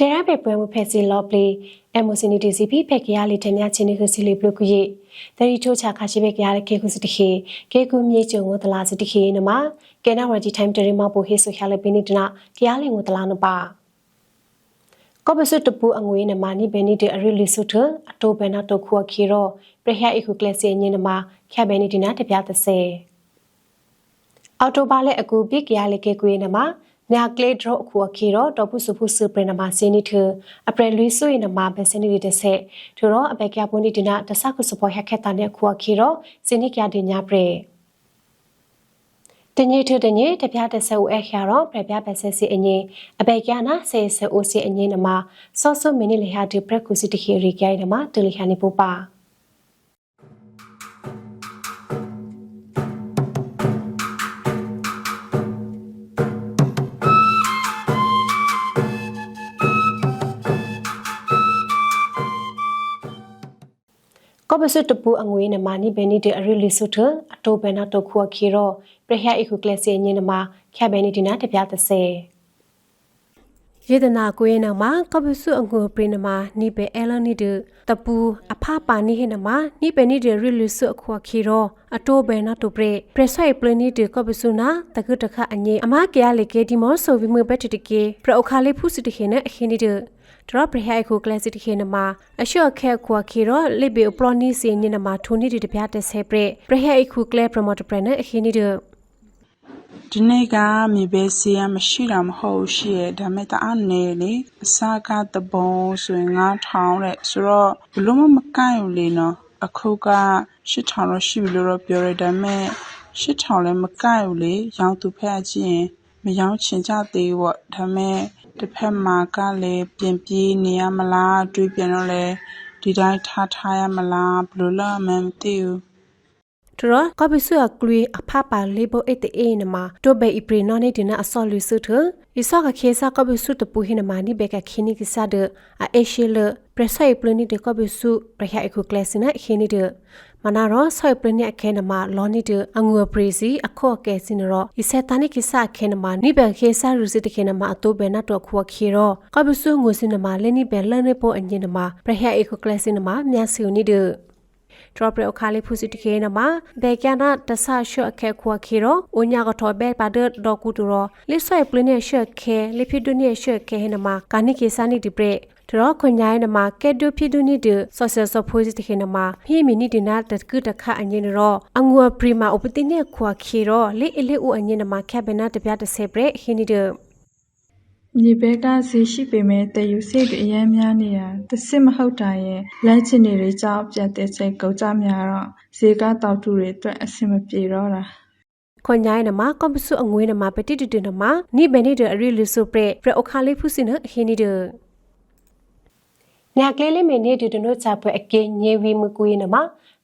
တဲရပေပွဲမှုဖက်စီလော့ပလီအမိုစီနီတီစီပီဖက်ကရလီတမြချင်းနေခစီလီပလုကရီတရီချိုချခါရှိဘက်ကရကေကုစတခေကေကုမြေကျုံကိုတလာစတခေနမကေနာဝဂျီတိုင်တရီမပိုဟေဆိုခါလေပင်းနီတနာကရလီကိုတလာနပါကောပစုတပူအငွေနမနိဘဲနိတဲ့အရီလီဆုထအတိုဘဲနာတုခွာခီရောပရဟအိခုကလစီညနမခဘဲနိဒီနာတပြသစေအော်တိုဘာလက်အကူပိကရလေကေကွေနမ မြကလေဒရအခုအခီတော့တော့ပုစုဖုစုပရနမစင်းနီထအပရလူဆွေနမဘစနီဒီတဆက်ထူတော့အပကရပွန်ဒီဒနာတဆကုစပေါ်ဟက်ခက်တန်တဲ့အခုအခီတော့စင်းနီကရဒီညာပရတညေထတညေတပြတဆူအခါတော့ပြပြပဆက်စီအငင်းအပေကနာဆေဆအိုစီအငင်းနမဆော့ဆော့မီနီလေဟာဒီပရက်ကူစီတခီရီကြိုင်နမတူလီခါနေပူပါ ကောပစုတပူအငွေနမနိဘဲနိတဲ့အရီလီဆုထအတိုဘဲနာတခုခီရောပရဟအိခုကလစီညင်နမခဘဲနိဒီနာတပြသစေယေဒနာကိုရင်နမှာကပစုအငွေပရိနမနိဘဲအဲလနိဒတပူအဖပါနိဟေနမနိဘဲနိဒရီလီဆုအခုခီရောအတိုဘဲနာတုပရပရဆိုင်ပလနိဒကပစုနာတကတခအငေအမကရလေကေဒီမောဆိုဗီမဘက်တတကေပရအခါလေးဖုစတခေနအခင်းနိဒ ဒရပရဟိုကိုကလစစ်တခေနမှာအရှော့ခဲခွာခီရောလိဘေပလော်နီစီညနမှာထိုနီဒီတပြတဲ့ဆဲပရပရဟိခုကလပရမတ်ပရနအခင်းနီဒဒီနေ့ကမြေပဲစီရမရှိတာမဟုတ်ရှိရဲ့ဒါမဲ့တအားနေလေအစားကတပုံဆိုရင်9000တဲ့ဆိုတော့ဘလို့မမကိုက်ဘူးလေနော်အခုက8000တော့ရှိပြီလို့တော့ပြောရဒါမဲ့8000လည်းမကိုက်ဘူးလေရောင်းသူဖက်အချင်းရင်မရောင်းချင်ကြသေးဘူးပေါ့ဒါမဲ့ တစ်ဖက်မှာကလည်း ပြင်ပြေးနေရမလားတွေးပြန်တော့လေဒီတိုင်းထားထားရမလားဘလို့လဲမှမသိဘူး တရကပစုအကလွေအဖပါလေဘအတေအေနမတိုဘေအပရီနော်နေဒနာအစောလူစုထဣစောကခေစာကပစုတပူဟိနမနိဘေကခိနိကိစာဒအအေရှေလပရဆိုင်ပလနိတကပစုပရဟအခုကလစနာခိနိဒမနာရောဆွိပလနိအခဲနမလောနိဒအငူပရီစီအခော့ကဲစင်ရောဣစေတနိကိစာခဲနမနိဘေခေစာရူစစ်တခဲနမအတိုဘေနတော့ခွာခေရောကပစုငူစင်နမလေနိဘေလနေပိုအညင်နမပရဟအခုကလစင်နမမြတ်စီနိဒ drop ရခါလေးဖူစီတခဲနမှာဘေကျနာတဆာရှော့ခဲခွာခီရောအိုညာကထောဘဲပါဒဒေါကူတူရောလိဆွဲပလင်းရဲ့ရှော့ခဲလိဖိဒုန်ရဲ့ရှော့ခဲနမှာကာနိကေစာနိဒီပရက်တရခွန်ညာနမှာကဲဒုဖိဒုနိဒဆော့ဆယ်ဆော့ဖိုးစီတခဲနမှာဖိမီနိဒီနာတကုတခအငင်းရောအငွာပရီမာဥပတိနေခွာခီရောလိအလိဦးအငင်းနမှာခက်ဘနာတပြတဆဲပရက်ဟိနိဒ မြေဘဲကဈေးရှိပေမဲ့တယူစိတ်တွေအများများနေတာ တစ်စစ်မဟုတ်တာရဲ့လက်ချင်တွေကြောက်ပြတ်တဲ့စိတ်ကုတ်ကြများတော့ ဈေးကတောက်တူတွေအတွက် အဆင်မပြေတော့တာခွန်ញိုင်းနမကွန်ပစုအငွေးနမပတိတတနမနိဘနိဒအရီလူဆုပရက်ပရအခါလေးဖုစနအဟိနိဒညာကလေးလေးမနေဒီဒနိုချပွဲအကေညေဝီမကွေးနမ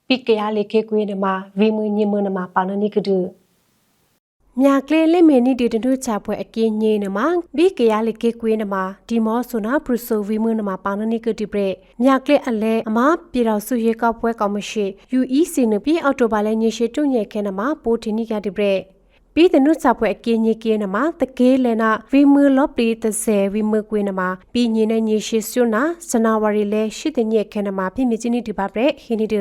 ပိကရလေးကေကွေးနမဝီမညေမနမပါနနိကဒု မြာကလေးလေးမနီဒီတနုချပွဲအကင်းညေနမဘီကရလေကေကွေးနမဒီမောဆိုနာပရဆိုဗီမနမပါနနိကတိပရမြာကလေးအလဲအမပြေတော်စုရေကောက်ပွဲကောင်းမရှိ UEC နပြီအော်တိုဘာလဲညရှိတုံညဲခဲနမပိုထီနိကတိပရပြီးတနုချပွဲအကင်းညေကင်းနမတကေးလဲနာဗီမလော့ပလီတဆဲဗီမကွေးနမပြီးညင်းနေညရှိစွနာဇနာဝရီလဲရှိတညဲခဲနမဖိမြချင်းနိဒီပါပရဟိနိဒ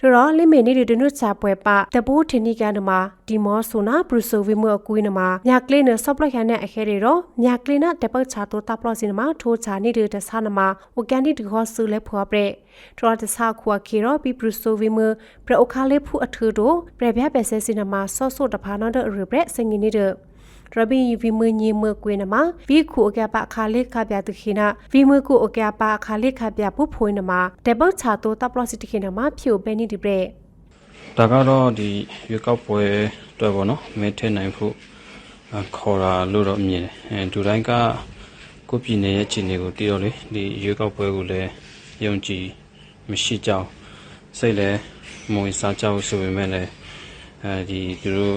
ထရောလိမေနေဒနုချပွဲပတဘူထနီကနမဒီမောဆိုနာဘရူဆိုဝီမအကွေးနမမြကလေးနဆော့ပလခနဲ့အခဲရီရောမြကလေးနတပတ်ချာတိုတပ်ပလစင်နမထိုးချာနေဒတဆာနမဝကန်ဒီဒခောဆူလဲဖွာပရက်ထရောတဆာခွာခီရောဘီဘရူဆိုဝီမပရအိုခါလေးဖူအထူတို့ပရပြပဲဆဲစင်နမဆော့ဆော့တဖာနော်ဒရပရက်စငင်းနေဒ ရဘီဗီမညီမကွေနမဗီခုအကပအခါလေးခပြတခိနာဗီမခုအကပအခါလေးခပြပုဖွေးနမတေဘချာတိုတပ်ပလစီတခိနမဖြိုပဲနိဒီပရက်ဒါကတော့ဒီရွေးကောက်ပွဲအတွက်ပေါ့နော်မဲထည့်နိုင်ဖို့အခေါ်တာလို့တော့မြင်တယ်အဲဒူတိုင်းကကိုယ့်ပြည်နယ်ရဲ့ခြေနေကိုတည်တော့လေဒီရွေးကောက်ပွဲကိုလည်းယုံကြည်မရှိကြောင်းစိတ်လည်းမဝင်စားကြောင်းဆိုပေမဲ့လည်းအဲဒီသူတို့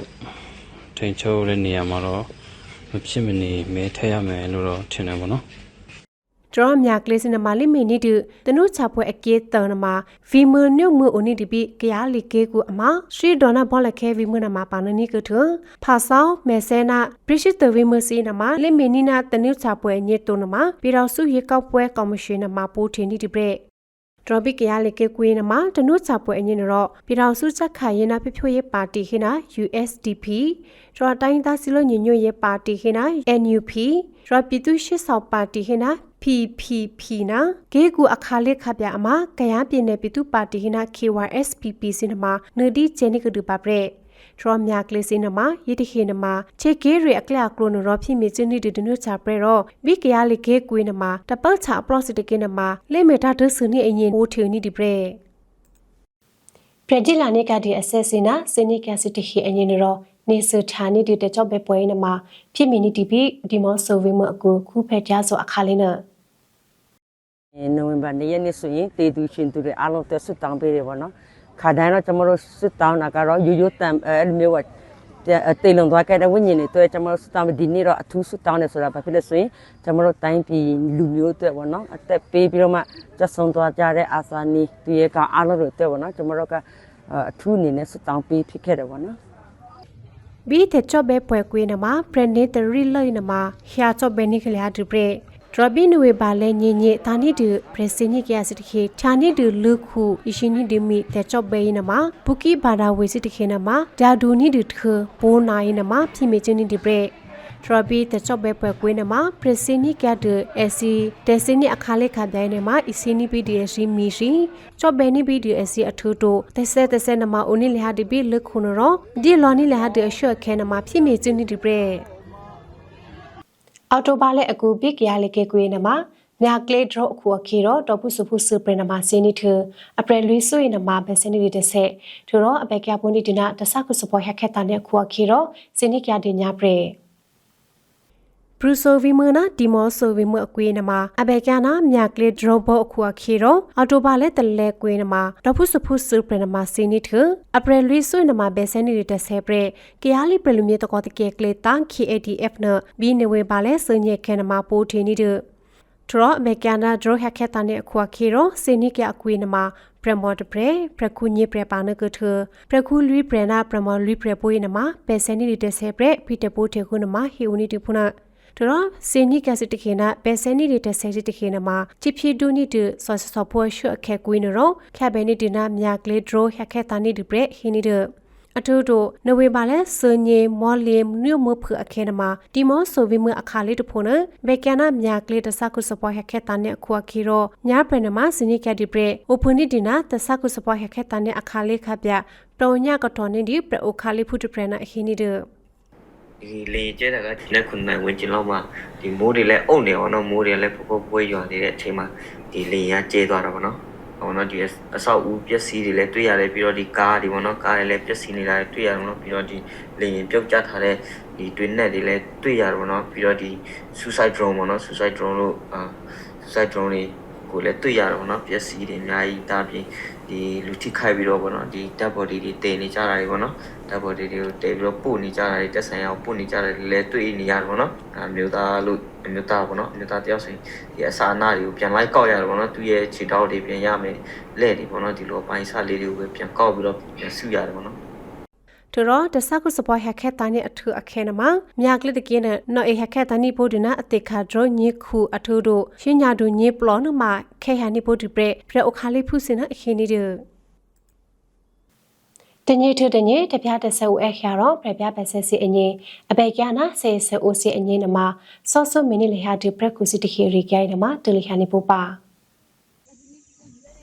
ထိန်ချုပ်တဲ့နေရာမှာတော့မဖြစ်မနေမဲထည့်ရမယ်လို့တော့ထင်တယ်ပေါ့နော်ဒရတော်မြကလေးစနမလိမီနီတူတနုချပွဲအကေတနမဗီမနုမှုအိုနီဒီပိကရလီကေကူအမရှီဒေါနာဘောလခဲဗီမနမပါနနီကထဖာဆောင်မေဆဲနာပရိရှိတဝီမစီနမလိမီနီနာတနုချပွဲညေတုနမပြည်တော်စုရေကောက်ပွဲကော်မရှင်နမပိုးထင်းဒီဒီပရက် ဒရဘိကရလေကေကွေးနမတနုချပွဲအညင်ရောပြည်တော်စုချက်ခါရင်နာဖဖြိုရေးပါတီခိနာ USDP ဒရတိုင်းသားစီလိုညညွရေးပါတီခိနာ NUP ဒရပြည်သူရှစ်ဆောင်ပါတီခိနာ PPP နာဂေကူအခါလက်ခပြအမကရပြည်နယ်ပြည်သူပါတီခိနာ KYSPP စင်နမနဒီချေနိကဒူပါပရက် ထရမြကလေးစင်နမယတိခေနမချေကေရီအကလကလိုနရောဖိမီချနီဒီဒနုချပရရောဘိကရလေကေကွေးနမတပတ်ချအပရော့စစ်တကေနမလေမေတာဒဆနီအရင်အိုထေနီဒီပရက်ပရဂျီလာနေကဒီအဆက်စင်နာစနိကစစ်တခိအရင်ရောနေစထာနီဒီတကြော့ပဲပွဲနမဖြစ်မီနီတီပီဒီမောဆိုဝေမအကူခုဖက်ကြဆိုအခါလေးနော်အဲနိုဝင်ဘာနေ့ရက်နေ့ဆိုရင်တေသူရှင်သူတွေအားလုံးတက်ဆွတောင်းပေးတယ်ပေါ့နော် ခါတိုင်းတော့ကျွန်တော်တို့ဆွတောင်းတာကတော့ရိုးရိုးတန်အဲလိုမျိုးကတေလုံသွားခဲ့တဲ့ဝိညာဉ်တွေတွေ့ကျွန်တော်တို့ဆွတောင်းဒီနေ့တော့အထူးဆွတောင်းတယ်ဆိုတာဘာဖြစ်လဲဆိုရင်ကျွန်တော်တို့တိုင်းပြည်လူမျိုးတွေပေါ့နော်အသက်ပေးပြီးတော့မှကျဆုံးသွားကြတဲ့အာစာနီသူရဲ့ကအားလုံးတွေတွေ့ပေါ့နော်ကျွန်တော်တို့ကအထူးအနေနဲ့ဆွတောင်းပေးဖြစ်ခဲ့တယ်ပေါ့နော်ဘီတဲ့ချော့ဘဲပွဲကွေးနမှာပရနေတရီလိနမှာဟျာချော့ဘဲနိကလျာဒူပရက် ဒရဘီနဝေပါလဲညင်ညေတာနိတူပရစနိကရစတခေဌာနိတူလူခုအရှင်နိဒီမီတဲ့ချော့ဘဲနမှာဘူကီဘာဒါဝေစတခေနမှာဒါဒူနိတူတခဘိုးနိုင်နမှာဖိမေချင်းနိဒီပရက်ထရဘီတချော့ဘဲပွဲကွေးနမှာပရစနိကဒအစီတစနိအခါလက်ခဒိုင်းနမှာအစီနိပီဒီအစီမီရှိချော့ဘဲနိပီဒီအစီအထူတိုတဆဲတဆဲနမှာအိုနိလဟာဒီပီလခုနရောဒီလောနိလဟာဒီအရှော့ခဲနမှာဖိမေချင်းနိဒီပရက် အော်တိုဘာလက်အကူပိကရလေကေကွေးနမှာမြကလေးဒရောအခုအခီတော့တော့ပုစုဖုစပရနမှာစင်းနီထအပရလွီဆွေနမှာဘယ်စနီဒီတဆက်ထူတော့အပက်ကပွန်ဒီဒနာတဆကုစပေါ်ဟက်ခက်တာနဲ့အခုအခီတော့စင်းနီကရဒီညာပရက် ဘရူဆိုဗီမနာဒီမောဆိုဗီမအကွေးနမှာအဘေကနာမြကလေးဒရောဘောအခုအခီတော့အော်တိုဘာလက်တလဲကွေးနမှာတော့ဖုစဖုစပရနမှာစင်းနီထအပရလွီဆွေနမှာဘယ်စနီဒီတဆက်ပရကရလီပရလူမြေတကောတကေကလေတန် KADF နဘီနေဝေပါလဲစညေခဲနမှာပိုးထင်းနီဒထရအမေကန်နာဒရဟက်ခက်တာနဲ့အခွာခေရောစနိကအကွေနမှာပရမော်တပရပရခုညေပရပါနကထပရခုလူပရနာပရမော်လူပရပွေးနမှာပဲစနိဒီတဆေပရဖီတပိုးထေခုနမှာဟီဦးနီတူဖုနာ တရစနိကစတခေနာပဲစနိဒီတဆေတခေနမှာချစ်ဖြီဒူနီတူဆော့ဆော့ဖွရှုအခက်ကွေးနရောခက်ဘဲနီဒီနာမြကလေးဒရဟက်ခက်တာနီဒီပရဟီနီဒအထူးတို့နဝေပါလဲစညေမော်လီနုမဖအခဲနမှာဒီမောဆိုဗီမအခါလေးတဖို့နဘေကနာမြကလေးတဆကုစပေါ်ဟက်ခက်တာနဲ့ခွာခီရောညာပရနမှာစနိကဒီပရအိုပနိဒီနာတဆကုစပေါ်ဟက်ခက်တာနဲ့အခါလေးခပြပရောညကတော်နေဒီပရအိုခါလေးဖုတပရနာအဟိနီဒ ဒီလေကျဲတာကဒီနေ့ခုနိုင်ဝင်ကျင်လောက်မှဒီမိုးတွေလည်းအုပ်နေအောင်တော့မိုးတွေလည်းပုတ်ပုတ်ပွဲရွာနေတဲ့အချိန်မှာဒီလေရကျဲသွားတာပေါ့နော်ဟောနော်ဒီအဆောက်အဦပျက်စီးတွေလည်းတွေ့ရတယ်ပြီးတော့ဒီကားတွေပေါ့နော်ကားတွေလည်းပျက်စီးနေတာတွေ့ရတယ်ပေါ့နော်ပြီးတော့ဒီလေရင်ပြုတ်ကျထားတဲ့ဒီတွင်း net တွေလည်းတွေ့ရတယ်ပေါ့နော်ပြီးတော့ဒီ suicide drone ပေါ့နော် suicide drone လို့အာ suicide drone တွေကိုလည်းတွေ့ရတယ်ပေါ့နော်ပျက်စီးတွေအများကြီးတာပြင် ဒီလူထိခိုက်ပြီးတော့ပေါ့နော်ဒီ dead body တွေတည်နေကြတာတွေပေါ့နော် dead body တွေကိုတည်ပြီးတော့ပို့နေကြတာတွေတက်ဆိုင်အောင်ပို့နေကြတာတွေလည်းတွေ့နေရတယ်ပေါ့နော်အမျိုးသားလို့အမျိုးသားပေါ့နော်အမျိုးသားတယောက်ဆိုရင်ဒီအစာအနာတွေကိုပြန်လိုက်ကောက်ရတယ်ပေါ့နော်သူရဲ့ခြေထောက်တွေပြန်ရမယ်လက်တွေပေါ့နော်ဒီလိုပိုင်းစားလေးတွေကိုပဲပြန်ကောက်ပြီးတော့ပြန်စုရတယ်ပေါ့နော် ထရောတဆကုစပေါ်ဟက်ခက်တာနဲ့အထူအခဲနမှာမြကလေးတကင်းနဲ့နော်အေဟက်ခက်တာနိဘိုဒနာအတေခါဒရညေခုအထူတို့ရှင်းညာတို့ညေပလောနမှာခဲဟာနိဘိုဒီပရပရအိုခါလေးဖုစင်နအခင်းနီဒတညေထတညေတပြတဆူအခါရောပြပြပဆက်စီအငင်းအဘေကျနာဆေဆအိုစီအငင်းနမှာဆော့ဆော့မီနီလေဟာဒီပရကုစီတခေရီကြိုင်နမှာတလီခါနိပိုပါ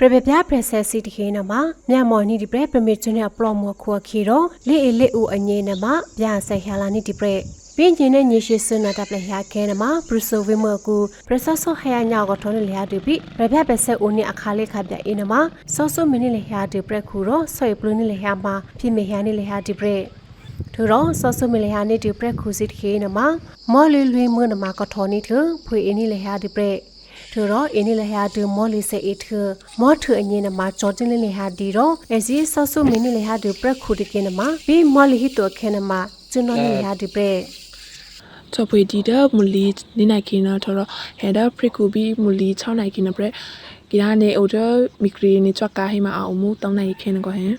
ပရပပြပရဆက်စီတခေနမှာမြမော်နီဒီပရပမီချွန်းရပလော့မောခွာခီရောလေအလေဦးအငင်းနမှာပြဆက်ခါလာနီဒီပရပင်းကျင်းနဲ့ညရှိစနာတပ်လျာခဲနမှာဘရူဆိုဝေမကူပရဆဆောဟယာညာကထုံးလျာဒီပိရပြပဆက်ဦးနီအခါလေးခပြအင်းနမှာဆောဆောမီနီလျာဒီပရခူရောဆွေပလူနီလျာမှာပြမေဟယာနီလျာဒီပရထရောဆောဆမီလဟာနေဒီပရက်ခုစစ်ခေနမမော်လီလွေမွနမကထောနီထဖွေအင်းနီလဟာဒီပရက် ထရောအင်းနီလဟာဒီမော်လီစေအထမော်ထအငင်းနမဂျော်တင်လဟာဒီရောအစီဆောဆမီနီလဟာဒီပရက်ခုဒီကေနမဘီမော်လီဟီတိုခဲနမကျွန်းတော်နီလဟာဒီပရက်တထပွေဒီဒမူလီနေနိုင်ကင်းတော့ထတော့ဟဲဒါဖရကူဘီမူလီ6နိုင်ကင်းနပရကိရာနေအိုဒမီကရီနေချွက်ကာဟိမအောင်မူတောင်းနိုင်ခင်းကိုဟင်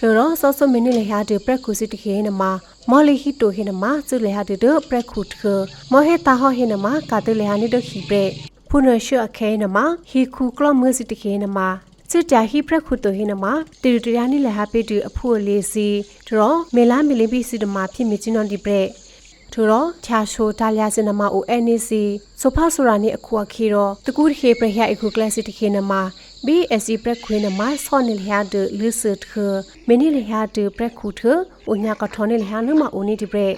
တို့တော့စောစောမင်းလေဟာဒီပရက်ခုစီတခေနမမော်လီဟီတိုဟိနမစုလေဟာဒီဒပရက်ခုတခမောဟေတာဟဟိနမကာတလေဟာနိဒခိပရ ဖုနရှအခဲနမဟီခုကလမစီတခေနမစစ်တာဟိပရက်ခုတိုဟိနမတီရတရာနိလေဟာပေတူအဖို့လေးစီတော့မေလာမီလီပီစီဒမဖြစ်မြချင်းနော်ဒီပရက်ထူတော့ချာရှိုတာလျာစင်နမအို NEC ဆိုဖာဆိုရာနေအခုအခီတော့တကူခေပရဟအခုကလစစ်တခေနမ BSC ပရက်ခွေးနမဆောနေလျာဒလူစတ်ခမင်းနေလျာဒပရက်ခုထအိုညာကထောနေလျာနမအိုနေဒီပရက်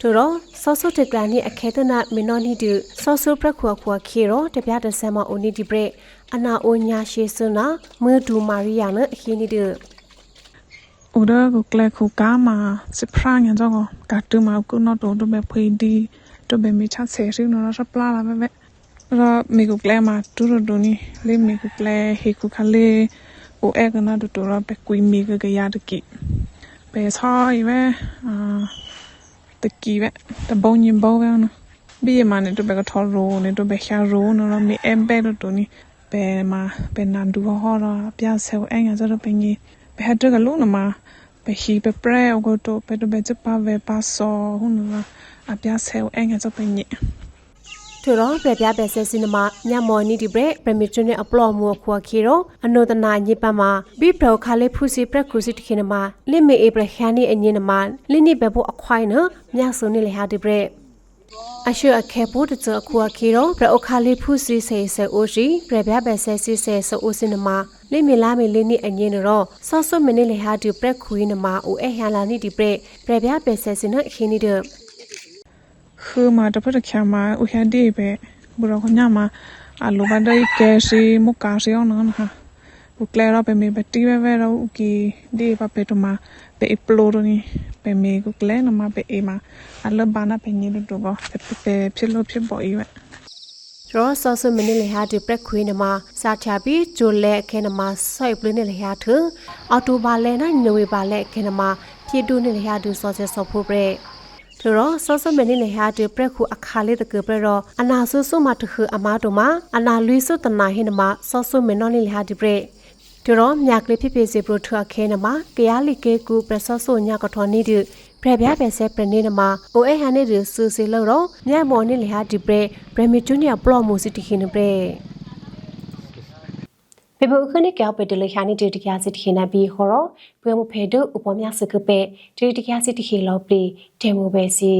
တို့တော့ဆောဆောတက်ကလနိအခဲတနာမင်းနော်နီဒဆောဆောပရက်ခွာခွာခေရောတပြတဲ့ဆမ်မအိုနေဒီပရက်အနာအိုညာရှေစနာမေဒူမာရီယာနအခင်းနေဒီ ဥဒကိုကလခုကာမာစပရငန်ကြောကတူမာကုနောတိုတိုပဲဖွေဒီတိုပဲမီချဆေရီနော်ရပလာလာပဲပဲရမီကိုကလမာတူရဒိုနီလေမီကိုကလဟေခုခလေအိုအဲကနာတိုတိုရပဲကွီမီကကရတကိပဲဆောရီပဲအာတကီပဲတဘုံညင်ဘောပဲနော်ဘီယမနဲ့တိုပဲကထော်ရိုနဲ့တိုပဲခါရိုနော်မီအမ်ပဲတိုနီပဲမာပဲနန်ဒူဟောရပြဆဲအငါစရပင်းကြီးပဲဟတ်တကလုံးနမှာ pe hi pe pre o go to pe to be pa ve pa so hu nu la a pya se o enga so pe ni ထူတော့ပြပြပဲဆဲစင်နမညမော်နီဒီဘရက်ပရမီချွန်းနဲ့အပလော့မောခွာခီရောအနိုဒနာညစ်ပတ်မှာဘိပရောခါလေးဖူစီပရက်ခုစီတခိနမလင်မေအေဘရခါနီအညင်နမလင်းနိဘဘောအခွိုင်းနမြဆုံနေလေဟာဒီဘရက်အရှုအခဲဖို့တချအခွာခီရောပရအခါလေးဖူစီဆေဆေအိုရှိပြပြပဲဆဲစီဆေဆိုအိုစင်နမလိမီလာမီလင်းနိအညင်ရောဆော့ဆော့မနေလေဟာဒီပရက်ခွေးနမအိုအဲဟန်လာနိဒီဘရက်ပြပြပဲဆဲစင်နခင်းနိဒ khu ma ta pa kya ma u ha de be bu ro nya ma a lo ba dai ke si mu ka si on na ha u kle ro pe me be ti be be ro u ki de pa pe to ma pe upload ni pe me ku kle na ma pe e ma a lo ba na pe ni do bo pe pe phit lo phit bo i we ရောဆောဆမနီလေဟာဒီပရက်ခွေးနမစာချပီဂျိုလဲခဲနမစိုက်ပလနေလေဟာထအော်တိုဘာလဲနိုင်နဝေဘာလဲခဲနမဖြည့်တူနေလေဟာဒူဆောဆဆောဖို့ပရက် ထရောဆောဆမနီလေဟာဒီပရက်ခုအခါလေးတကပရရောအနာဆုဆုမတခုအမားတို့မှာအနာလွီဆုတနာဟိနမဆောဆမနောနေလေဟာဒီပရက်တရောမြကလေးဖြစ်ဖြစ်စီပရိုထခဲနမကရားလီကေကူပရဆောဆုညကထောနေဒီပရပြပဲဆဲပရနေနမအိုအေဟန်နေဒီဆူစီလို့တော့မြတ်မော်နေလေဟာဒီပရက်ပရမီဂျူနီယာပလော့မူစီတခိနပရက် ပေဘခနိကောပတလခါနိတေတကစစ်တခိနဘီဟောရပွေမဖေဒဥပမြစကပေတေတကစစ်တခိလောပလီတေမိုပဲစီ